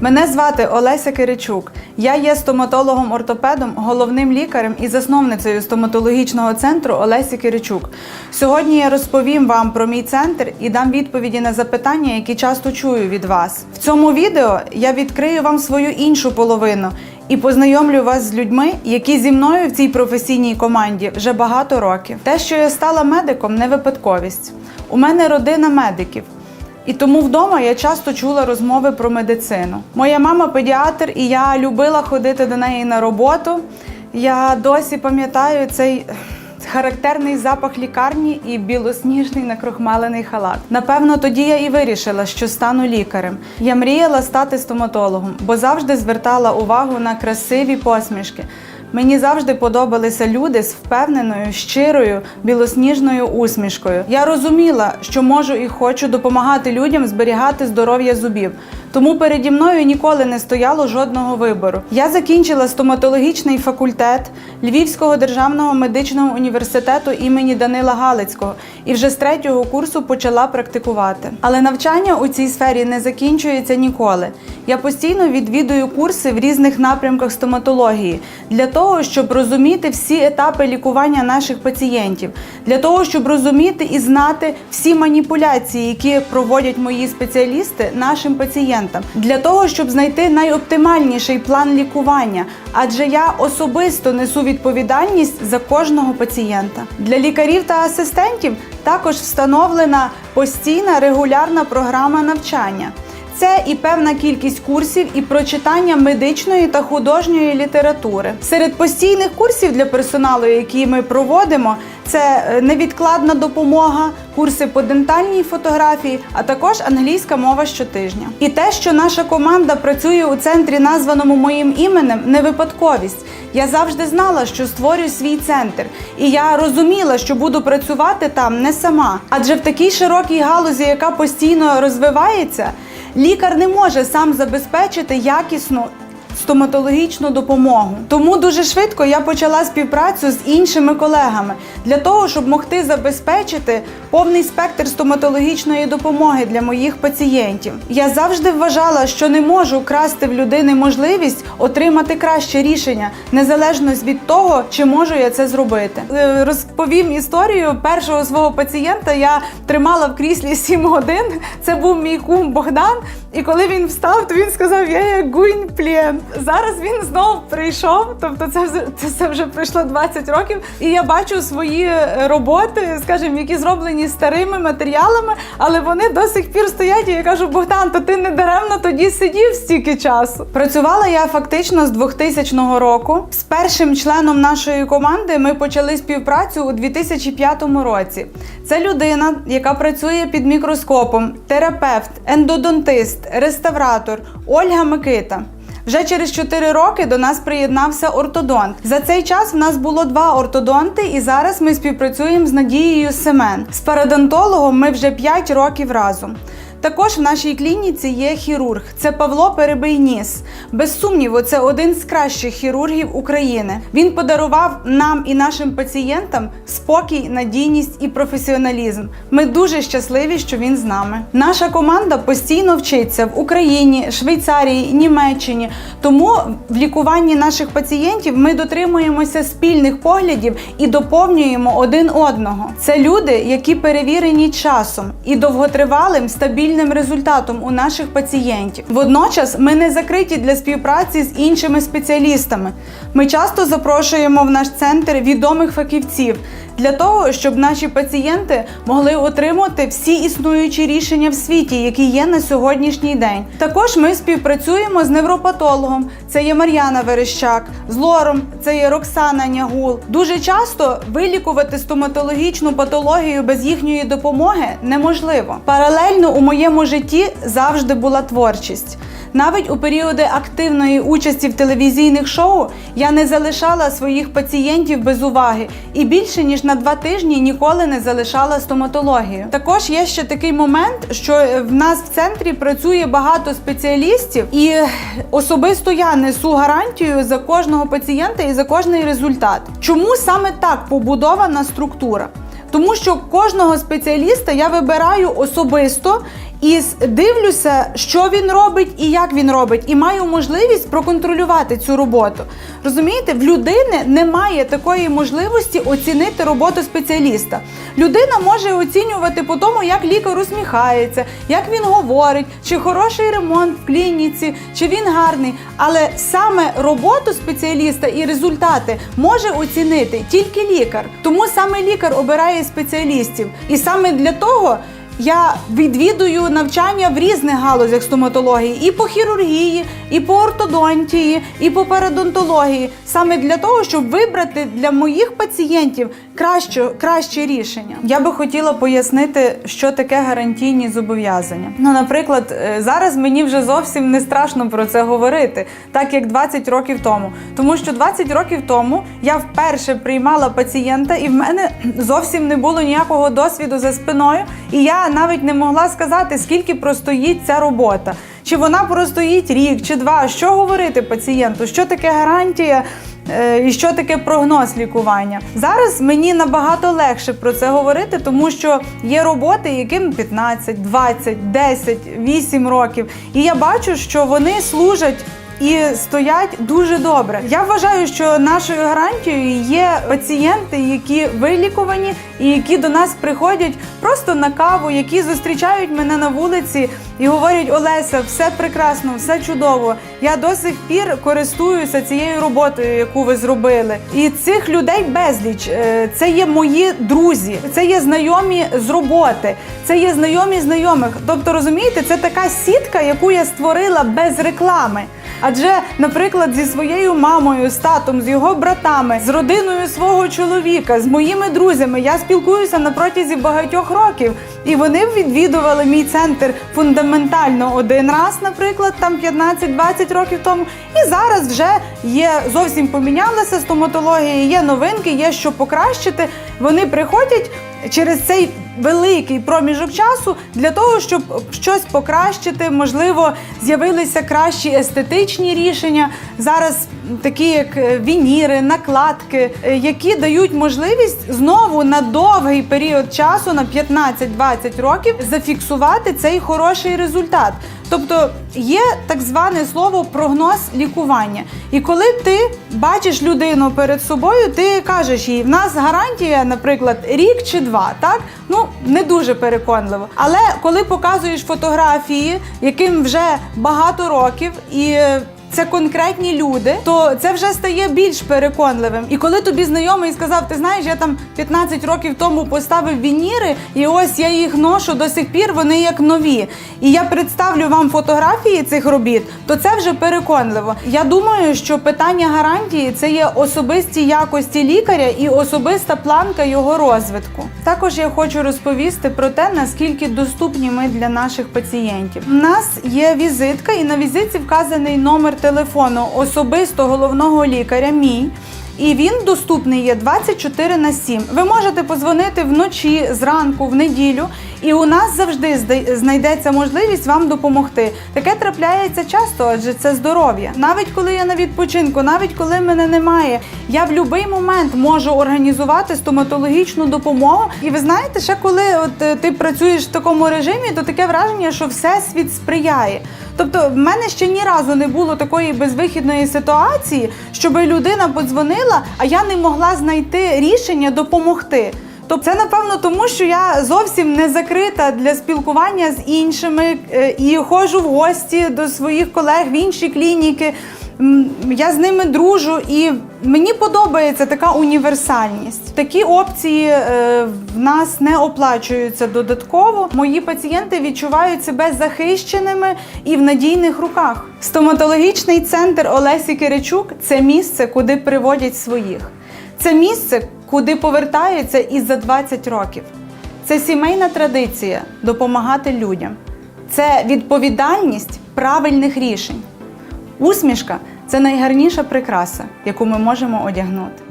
Мене звати Олеся Киричук. Я є стоматологом-ортопедом, головним лікарем і засновницею стоматологічного центру Олесі Киричук. Сьогодні я розповім вам про мій центр і дам відповіді на запитання, які часто чую від вас. В цьому відео я відкрию вам свою іншу половину і познайомлю вас з людьми, які зі мною в цій професійній команді вже багато років. Те, що я стала медиком, не випадковість. У мене родина медиків. І тому вдома я часто чула розмови про медицину. Моя мама педіатр, і я любила ходити до неї на роботу. Я досі пам'ятаю цей характерний запах лікарні і білосніжний накрохмалений халат. Напевно, тоді я і вирішила, що стану лікарем. Я мріяла стати стоматологом, бо завжди звертала увагу на красиві посмішки. Мені завжди подобалися люди з впевненою, щирою, білосніжною усмішкою. Я розуміла, що можу і хочу допомагати людям зберігати здоров'я зубів. Тому переді мною ніколи не стояло жодного вибору. Я закінчила стоматологічний факультет Львівського державного медичного університету імені Данила Галицького і вже з третього курсу почала практикувати. Але навчання у цій сфері не закінчується ніколи. Я постійно відвідую курси в різних напрямках стоматології для того, щоб розуміти всі етапи лікування наших пацієнтів, для того, щоб розуміти і знати всі маніпуляції, які проводять мої спеціалісти нашим пацієнтам, для того, щоб знайти найоптимальніший план лікування, адже я особисто несу відповідальність за кожного пацієнта. Для лікарів та асистентів також встановлена постійна регулярна програма навчання. Це і певна кількість курсів, і прочитання медичної та художньої літератури. Серед постійних курсів для персоналу, які ми проводимо, це е, невідкладна допомога, курси по дентальній фотографії, а також англійська мова щотижня. І те, що наша команда працює у центрі, названому моїм іменем, не випадковість. Я завжди знала, що створю свій центр, і я розуміла, що буду працювати там не сама. Адже в такій широкій галузі, яка постійно розвивається, лікар не може сам забезпечити якісну. Стоматологічну допомогу. Тому дуже швидко я почала співпрацю з іншими колегами для того, щоб могти забезпечити повний спектр стоматологічної допомоги для моїх пацієнтів. Я завжди вважала, що не можу красти в людини можливість отримати краще рішення, незалежно від того, чи можу я це зробити. Е, Розповім історію першого свого пацієнта. Я тримала в кріслі 7 годин. Це був мій кум Богдан. І коли він встав, то він сказав: Я як Гуінплєн. Зараз він знов прийшов. Тобто, це, це вже пройшло 20 років. І я бачу свої роботи, скажімо, які зроблені старими матеріалами, але вони до сих пір стоять. І я кажу, Богдан, то ти не даремно тоді сидів стільки часу. Працювала я фактично з 2000 року. З першим членом нашої команди ми почали співпрацю у 2005 році. Це людина, яка працює під мікроскопом, терапевт, ендодонтист, реставратор Ольга Микита. Вже через 4 роки до нас приєднався ортодонт. За цей час в нас було два ортодонти, і зараз ми співпрацюємо з Надією Семен. З парадонтологом ми вже 5 років разом. Також в нашій клініці є хірург. Це Павло Перебийніс. Без сумніву, це один з кращих хірургів України. Він подарував нам і нашим пацієнтам спокій, надійність і професіоналізм. Ми дуже щасливі, що він з нами. Наша команда постійно вчиться в Україні, Швейцарії, Німеччині. Тому в лікуванні наших пацієнтів ми дотримуємося спільних поглядів і доповнюємо один одного. Це люди, які перевірені часом і довготривалим стабільним результатом у наших пацієнтів. Водночас ми не закриті для співпраці з іншими спеціалістами. Ми часто запрошуємо в наш центр відомих фахівців для того, щоб наші пацієнти могли отримати всі існуючі рішення в світі, які є на сьогоднішній день. Також ми співпрацюємо з невропатологом. Це є Мар'яна Верещак, з лором, це є Роксана Нягул. Дуже часто вилікувати стоматологічну патологію без їхньої допомоги неможливо. Паралельно у моєму житті завжди була творчість. Навіть у періоди активної участі в телевізійних шоу я не залишала своїх пацієнтів без уваги і більше ніж на два тижні ніколи не залишала стоматологію. Також є ще такий момент, що в нас в центрі працює багато спеціалістів, і особисто я несу гарантію за кожного пацієнта і за кожний результат. Чому саме так побудована структура? Тому що кожного спеціаліста я вибираю особисто і дивлюся, що він робить і як він робить, і маю можливість проконтролювати цю роботу. Розумієте, в людини немає такої можливості оцінити роботу спеціаліста. Людина може оцінювати по тому, як лікар усміхається, як він говорить, чи хороший ремонт в клініці, чи він гарний. Але саме роботу спеціаліста і результати може оцінити тільки лікар. Тому саме лікар обирає спеціалістів. І саме для того. Я відвідую навчання в різних галузях стоматології і по хірургії, і по ортодонтії, і по парадонтології, саме для того, щоб вибрати для моїх пацієнтів краще, краще рішення. Я би хотіла пояснити, що таке гарантійні зобов'язання. Ну, наприклад, е, зараз мені вже зовсім не страшно про це говорити, так як 20 років тому. Тому що 20 років тому я вперше приймала пацієнта, і в мене зовсім не було ніякого досвіду за спиною. І я навіть не могла сказати, скільки простоїть ця робота. Чи вона простоїть рік чи два? Що говорити пацієнту? Що таке гарантія? е, І що таке прогноз лікування? Зараз мені набагато легше про це говорити, тому що є роботи, яким 15, 20, 10, 8 років. І я бачу, що вони служать і стоять дуже добре. Я вважаю, що нашою гарантією є пацієнти, які вилікувані і які до нас приходять просто на каву, які зустрічають мене на вулиці і говорять: Олеся, все прекрасно, все чудово. Я до сих пір користуюся цією роботою, яку ви зробили. І цих людей безліч. Е, Це є мої друзі, це є знайомі з роботи, це є знайомі знайомих. Тобто, розумієте, це така сітка, яку я створила без реклами. Адже, наприклад, зі своєю мамою, з татом, з його братами, з родиною свого чоловіка, з моїми друзями я спілкуюся на протязі багатьох років, і вони відвідували мій центр фундаментально один раз, наприклад, там 15-20 років тому. І зараз вже є зовсім помінялася стоматологія, є новинки, є що покращити. Вони приходять через цей великий проміжок часу для того, щоб щось покращити, можливо, з'явилися кращі естетичні рішення. Зараз такі як е, вініри, накладки, е, які дають можливість знову на довгий період часу, на 15-20 років, зафіксувати цей хороший результат. Тобто є так зване слово прогноз лікування. І коли ти бачиш людину перед собою, ти кажеш їй, в нас гарантія, наприклад, рік чи два, так? Ну не дуже переконливо. Але коли показуєш фотографії, яким вже багато років, і це конкретні люди, то це вже стає більш переконливим. І коли тобі знайомий сказав, ти знаєш, я там 15 років тому поставив вініри, і ось я їх ношу до сих пір, вони як нові. І я представлю вам фотографії цих робіт, то це вже переконливо. Я думаю, що питання гарантії це є особисті якості лікаря і особиста планка його розвитку. Також я хочу розповісти про те, наскільки доступні ми для наших пацієнтів. У нас є візитка, і на візитці вказаний номер телефону особисто головного лікаря. Мій. І він доступний є 24 на 7. Ви можете позвонити вночі, зранку, в неділю, і у нас завжди знайдеться можливість вам допомогти. Таке трапляється часто, адже це здоров'я. Навіть коли я на відпочинку, навіть коли мене немає, я в будь-який момент можу організувати стоматологічну допомогу. І ви знаєте, ще коли от е, ти працюєш в такому режимі, то таке враження, що всесвіт сприяє. Тобто, в мене ще ні разу не було такої безвихідної ситуації, щоб людина подзвонила, а я не могла знайти рішення допомогти. Тобто це напевно тому, що я зовсім не закрита для спілкування з іншими е, і ходжу в гості до своїх колег в інші клініки. Я з ними дружу, і мені подобається така універсальність. Такі опції е, в нас не оплачуються додатково. Мої пацієнти відчувають себе захищеними і в надійних руках. Стоматологічний центр Олесі Киричук це місце, куди приводять своїх. Це місце, куди повертаються і за 20 років. Це сімейна традиція допомагати людям. Це відповідальність правильних рішень. Усмішка це найгарніша прикраса, яку ми можемо одягнути.